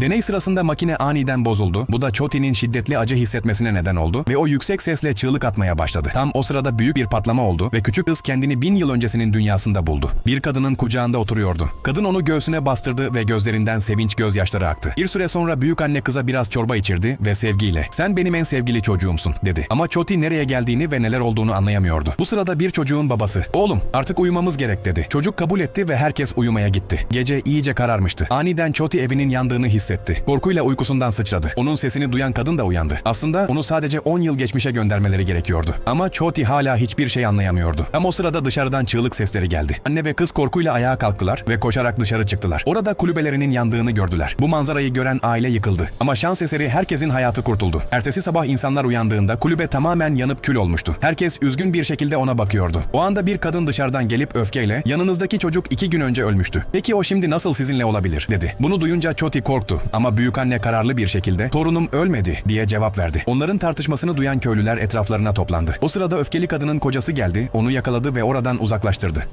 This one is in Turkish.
Deney sırasında makine aniden bozuldu. Bu da Choti'nin şiddetli acı hissetmesine neden oldu ve o yüksek sesle çığlık atmaya başladı. Tam o sırada büyük bir patlama oldu ve küçük kız kendini bin yıl öncesinin dünyasında buldu. Bir kadının kucağında oturuyordu. Kadın onu göğsüne bastırdı ve gözlerinden sevinç gözyaşları aktı. Bir süre sonra büyük anne kıza biraz çorba içirdi ve sevgiyle "Sen benim en sevgili çocuğumsun." dedi. Ama Choti nereye geldiğini ve neler olduğunu anlayamıyordu. Bu sırada bir çocuğun babası "Oğlum, artık uyumamız gerek." dedi. Çocuk kabul etti ve herkes uyumaya gitti. Gece iyice kararmıştı. Aniden Choti evinin yandığını hissetti. Korkuyla uykusundan sıçradı. Onun sesini duyan kadın da uyandı. Aslında onu sadece 10 yıl geçmişe göndermeleri gerekiyordu. Ama Choti hala hiçbir şey anlayamıyordu. Tam o sırada dışarıdan çığlık sesleri geldi. Anne ve kız korkuyla ayağa kalktılar ve koşarak dışarı çıktılar. Orada kulübelerinin yandığını gördüler. Bu manzarayı gören aile yıkıldı. Ama şans eseri herkesin hayatı kurtuldu. Ertesi sabah insanlar uyandığında kulübe tamamen yanıp kül olmuştu. Herkes üzgün bir şekilde ona bakıyordu. O anda bir kadın dışarıdan gelip öfkeyle yanınızdaki çocuk iki gün önce ölmüştü. Peki o şimdi nasıl sizinle olabilir dedi. Bunu duyunca Choti korktu ama büyük anne kararlı bir şekilde torunum ölmedi diye cevap verdi. Onların tartışmasını duyan köylüler etraflarına toplandı. O sırada öfkeli kadının kocası geldi, onu yakaladı ve oradan uzaklaştırdı.